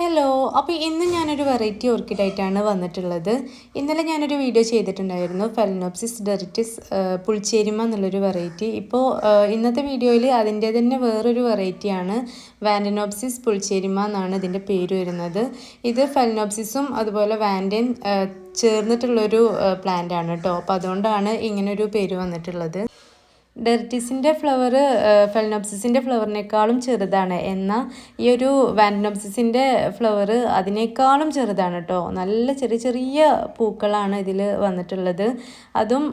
Hello അപ്പോൾ ഇന്ന് ഞാനൊരു വെറൈറ്റി ഓർക്കിഡായിട്ടാണ് വന്നിട്ടുള്ളത്. ഇന്നലെ ഞാനൊരു വീഡിയോ ചെയ്തിട്ടുണ്ടായിരുന്നു. ഫെലനോപ്സിസ് ഡെറിറ്റിസ് പുളിച്ചേരിമ എന്നുള്ളൊരു വെറൈറ്റി ഇപ്പോൾ ഇന്നത്തെ വീഡിയോയിൽ അതിന്റെ തന്നെ വേറൊരു വെറൈറ്റിയാണ് വാൻഡനോപ്സിസ് പുളിച്ചേരിമ എന്നാണ് ഇതിന്റെ പേര് വരുന്നത്. ഇത് ഫെലനോപ്സിസും അതുപോലെ വാൻഡൻ ചേർന്നിട്ടുള്ളൊരു പ്ലാന്റ് ആണ് കേട്ടോ. അപ്പോൾ അതുകൊണ്ടാണ് ഇങ്ങനൊരു പേര് വന്നിട്ടുള്ളത്. ഡെർട്ടിസിന്റെ ഫ്ലവർ ഫെലനോപ്സിസിന്റെ ഫ്ലവറിനേക്കാളും ചെറുതാണ്. എന്നാൽ ഈ ഒരു വാൻഡനോപ്സിസിന്റെ ഫ്ലവർ അതിനേക്കാളും ചെറുതാണ് കേട്ടോ നല്ല ചെറിയ ചെറിയ പൂക്കളാണ് ഇതിൽ വന്നിട്ടുള്ളത്. അതും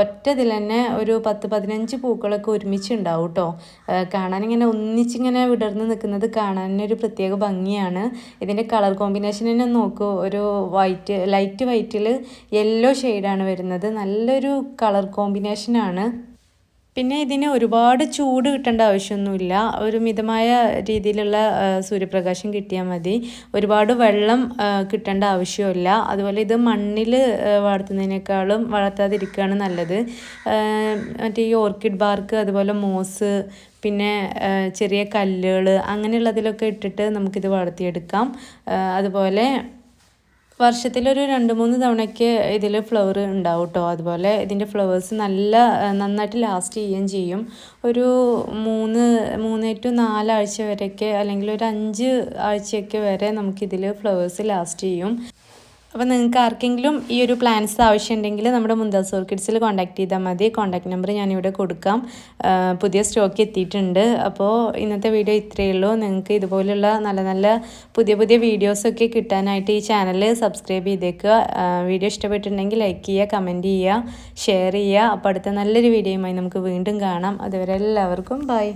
ഒറ്റ ഇതിൽ തന്നെ ഒരു പത്ത് പതിനഞ്ച് പൂക്കളൊക്കെ ഒരുമിച്ച് ഉണ്ടാവും കേട്ടോ കാണാനിങ്ങനെ ഒന്നിച്ചിങ്ങനെ വിടർന്ന് നിൽക്കുന്നത് കാണാൻ ഒരു പ്രത്യേക ഭംഗിയാണ്. ഇതിന്റെ കളർ കോമ്പിനേഷൻ തന്നെ നോക്കൂ. ഒരു വൈറ്റ് ലൈറ്റ് വൈറ്റിൽ യെല്ലോ ഷെയ്ഡാണ് വരുന്നത്. നല്ലൊരു കളർ കോമ്പിനേഷനാണ്. പിന്നെ ഇതിന് ഒരുപാട് ചൂട് കിട്ടേണ്ട ആവശ്യമൊന്നുമില്ല. ഒരു മിതമായ രീതിയിലുള്ള സൂര്യപ്രകാശം കിട്ടിയാൽ മതി. ഒരുപാട് വെള്ളം കിട്ടേണ്ട ആവശ്യമില്ല. അതുപോലെ ഇത് മണ്ണിൽ വളർത്തുന്നതിനേക്കാളും വളർത്താതിരിക്കുകയാണ് നല്ലത്. മറ്റേ ഈ ഓർക്കിഡ് ബാർക്ക് അതുപോലെ മോസ് പിന്നെ ചെറിയ കല്ലുകൾ അങ്ങനെയുള്ളതിലൊക്കെ ഇട്ടിട്ട് നമുക്കിത് വളർത്തിയെടുക്കാം. അതുപോലെ വർഷത്തിലൊരു രണ്ട് മൂന്ന് തവണയ്ക്ക് ഇതിൽ ഫ്ലവർ ഉണ്ടാവും കേട്ടോ അതുപോലെ ഇതിന്റെ ഫ്ലവേഴ്സ് നല്ല നന്നായിട്ട് ലാസ്റ്റ് ചെയ്യുകയും ചെയ്യും. ഒരു മൂന്ന് മൂന്ന് ടു നാലാഴ്ച വരെയൊക്കെ അല്ലെങ്കിൽ ഒരു അഞ്ച് ആഴ്ചയൊക്കെ വരെ നമുക്കിതിൽ ഫ്ലവേഴ്സ് ലാസ്റ്റ് ചെയ്യും. അപ്പോൾ നിങ്ങൾക്ക് ആർക്കെങ്കിലും ഈ ഒരു പ്ലാൻസ് ആവശ്യമുണ്ടെങ്കിൽ നമ്മുടെ മുന്താസ് ഓർക്കിഡ്സിൽ കോൺടാക്ട് ചെയ്താൽ മതി. കോൺടാക്ട് നമ്പർ ഞാനിവിടെ കൊടുക്കാം. പുതിയ സ്റ്റോക്ക് എത്തിയിട്ടുണ്ട്. അപ്പോൾ ഇന്നത്തെ വീഡിയോ ഇത്രയേ ഉള്ളൂ. നിങ്ങൾക്ക് ഇതുപോലുള്ള നല്ല നല്ല പുതിയ പുതിയ വീഡിയോസൊക്കെ കിട്ടാനായിട്ട് ഈ ചാനൽ സബ്സ്ക്രൈബ് ചെയ്തേക്കുക. വീഡിയോ ഇഷ്ടപ്പെട്ടിട്ടുണ്ടെങ്കിൽ ലൈക്ക് ചെയ്യുക കമന്റ് ചെയ്യുക ഷെയർ ചെയ്യുക. അപ്പോൾ അടുത്ത നല്ലൊരു വീഡിയോയുമായി നമുക്ക് വീണ്ടും കാണാം. അതുവരെ എല്ലാവർക്കും ബൈ